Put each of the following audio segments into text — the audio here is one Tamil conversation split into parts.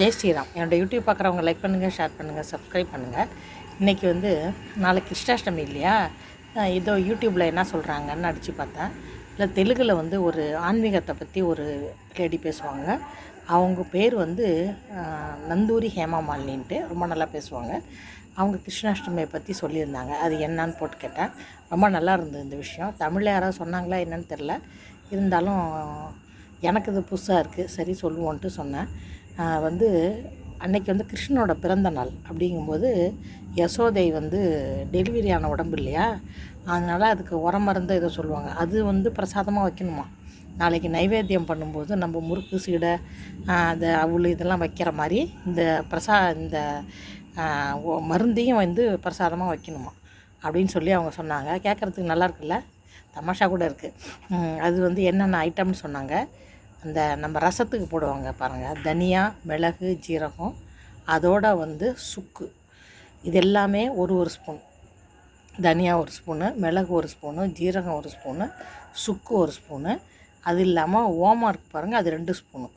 ஜெய் ஸ்ரீராம். என்னோடய யூடியூப் பார்க்குறவங்க லைக் பண்ணுங்கள் ஷேர் பண்ணுங்கள் சப்ஸ்கிரைப் பண்ணுங்கள் இன்றைக்கி வந்து நாளைக்கு கிருஷ்ணாஷ்டமி இல்லையா? இதோ யூடியூப்பில் என்ன சொல்கிறாங்கன்னு அடித்து பார்த்தேன். இல்லை தெலுங்கில் வந்து ஒரு ஆன்மீகத்தை பற்றி ஒரு லேடி பேசுவாங்க. அவங்க பேர் வந்து நந்தூரி ஹேமா மாலினின்ட்டு ரொம்ப நல்லா பேசுவாங்க. அவங்க கிருஷ்ணாஷ்டமியை பற்றி சொல்லியிருந்தாங்க. அது என்னன்னு போட்டு கேட்டேன். ரொம்ப நல்லா இருந்தது இந்த விஷயம். தமிழில் யாராவது சொன்னாங்களா என்னன்னு தெரில இருந்தாலும் எனக்கு இது புதுசாக இருக்குது சரி சொல்லுவோன்ட்டு சொன்னேன். வந்து அன்னைக்கு வந்து கிருஷ்ணனோட பிறந்த நாள் அப்படிங்கும்போது யசோதை வந்து டெலிவரி ஆன உடம்பு இல்லையா? அதனால் அதுக்கு உரம் மருந்து ஏதோ சொல்லுவாங்க. அது வந்து பிரசாதமாக வைக்கணுமா? நாளைக்கு நைவேத்தியம் பண்ணும்போது நம்ம முறுக்கு சீடை அந்த அவுள் இதெல்லாம் வைக்கிற மாதிரி இந்த பிரசா இந்த மருந்தையும் வந்து பிரசாதமாக வைக்கணுமா? அப்படின்னு சொல்லி அவங்க சொன்னாங்க. கேட்குறதுக்கு நல்லா இருக்குல்ல? தமாஷா கூட இருக்குது அது வந்து என்னென்ன ஐட்டம்னு சொன்னாங்க. அந்த நம்ம ரசத்துக்கு போடுவாங்க பாருங்கள் தனியா மிளகு ஜீரகம் அதோட வந்து சுக்கு. இது எல்லாமே ஒரு ஒரு ஸ்பூன். தனியா ஒரு ஸ்பூனு மிளகு ஒரு ஸ்பூனு ஜீரகம் ஒரு ஸ்பூனு சுக்கு ஒரு ஸ்பூனு. அது இல்லாமல் ஓமம் இருக்கு பாருங்கள் அது ரெண்டு ஸ்பூனு.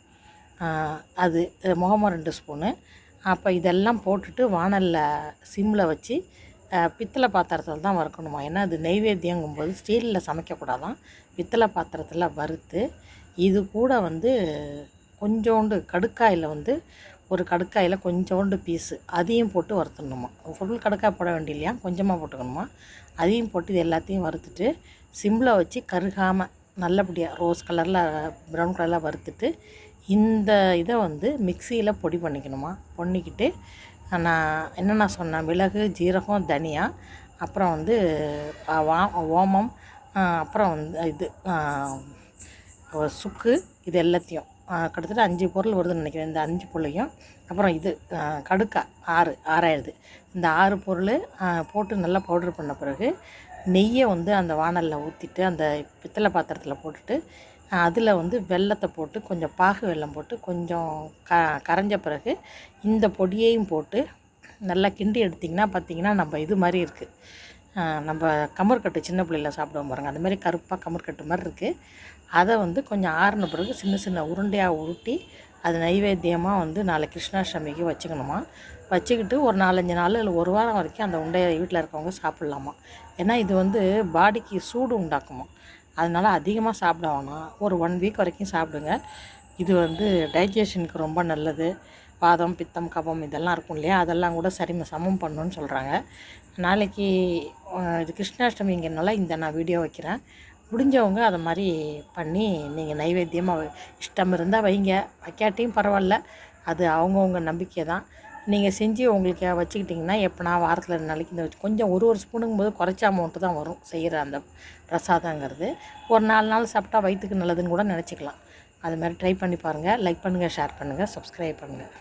அது முகமம் ரெண்டு ஸ்பூனு. அப்போ இதெல்லாம் போட்டுட்டு வானலில் சிம்மில் வச்சு பித்தளை பாத்திரத்தில் தான் வறுக்கணுமா? ஏன்னா அது நெய்வேத்தியங்கும்போது ஸ்டீலில் சமைக்கக்கூடாதான். பித்தளை பாத்திரத்தில் வறுத்து இது கூட வந்து கொஞ்சோண்டு கடுக்காயில் வந்து ஒரு கடுக்காயில் கொஞ்சோண்டு பீஸு. அதையும் போட்டு வறுத்துடணுமா. ஃபுல் கடுக்காய் போட வேண்டிய கொஞ்சமாக போட்டுக்கணுமா. அதையும் போட்டு இது எல்லாத்தையும் வறுத்துட்டு சிம்மில் வச்சு கருகாமல் நல்லபடியாக ரோஸ் கலரில் ப்ரௌன் கலரில் வறுத்துட்டு இந்த இதை வந்து மிக்சியில் பொடி பண்ணிக்கணுமா. பண்ணிக்கிட்டு நான் என்னென்ன சொன்னேன்? மிளகு ஜீரகம் தனியா அப்புறம் வந்து வா ஓமம் அப்புறம் வந்து இது சுக்கு இது எல்லாத்தையும். கிட்டத்தட்ட அஞ்சு பொருள் வருதுன்னு நினைக்கிறேன். இந்த அஞ்சு பொருளையும். அப்புறம் இது கடுக்கா ஆறு ஆறாயிடுது இந்த ஆறு பொருள் போட்டு நல்லா பவுடர் பண்ண பிறகு நெய்யை வந்து அந்த வாணலில் ஊற்றிட்டு அந்த பித்தளை பாத்திரத்தில் போட்டுட்டு அதில் வந்து வெல்லத்தை போட்டு கொஞ்சம் பாகு வெல்லம் போட்டு கொஞ்சம் க கரைஞ்ச பிறகு இந்த பொடியையும் போட்டு நல்லா கிண்டி எடுத்திங்கன்னா பார்த்தீங்கன்னா நம்ம இது மாதிரி இருக்குது நம்ம கமர்கட்டு சின்ன பிள்ளையில் சாப்பிடுவோம் பாருங்கள் அந்த மாதிரி கருப்பாக கமர்கட்டு மாதிரி இருக்குது அதை வந்து கொஞ்சம் ஆறின பிறகு சின்ன சின்ன உருண்டையாக உருட்டி அது நைவேத்தியமாக வந்து நாளை கிருஷ்ணாஷ்டமிக்கு வச்சுக்கணுமா? வச்சுக்கிட்டு ஒரு நாலஞ்சு நாள் இல்லை ஒரு வாரம் வரைக்கும் அந்த உண்டையை வீட்டில் இருக்கவங்க சாப்பிட்லாமா? ஏன்னா இது வந்து பாடிக்கு சூடு உண்டாக்குமா. அதனால் அதிகமாக சாப்பிட வேணாம். ஒரு ஒன் வீக் வரைக்கும் சாப்பிடுங்க. இது வந்து டைஜஷனுக்கு ரொம்ப நல்லது. பாதம் பித்தம் கபம் இதெல்லாம் இருக்கும் இல்லையா? அதெல்லாம் கூட சரிம சமம் பண்ணணும்னு சொல்கிறாங்க நாளைக்கு இது கிருஷ்ணாஷ்டமிங்கிறனால இந்த நான் வீடியோ வைக்கிறேன். முடிஞ்சவங்க அதை மாதிரி பண்ணி நீங்கள் நைவேத்தியமாக இஷ்டம் இருந்தால் வைங்க. வைக்காட்டியும் பரவாயில்ல. அது அவங்கவுங்க நம்பிக்கை தான். நீங்கள் செஞ்சு உங்களுக்கு வச்சுக்கிட்டிங்கன்னா எப்போனா வாரத்தில் ரெண்டு நாளைக்கு இந்த வச்சு கொஞ்சம் ஒரு ஒரு ஸ்பூனுங்கும் போது குறைச்ச அமௌண்ட்டு தான் வரும் செய்கிற அந்த பிரசாதங்கிறது. ஒரு நாலு நாள் சாப்பிட்டா வயிற்றுக்கு நல்லதுன்னு கூட நினச்சிக்கலாம். அது மாதிரி ட்ரை பண்ணி பாருங்கள் லைக் பண்ணுங்கள் ஷேர் பண்ணுங்கள் சப்ஸ்கிரைப் பண்ணுங்கள்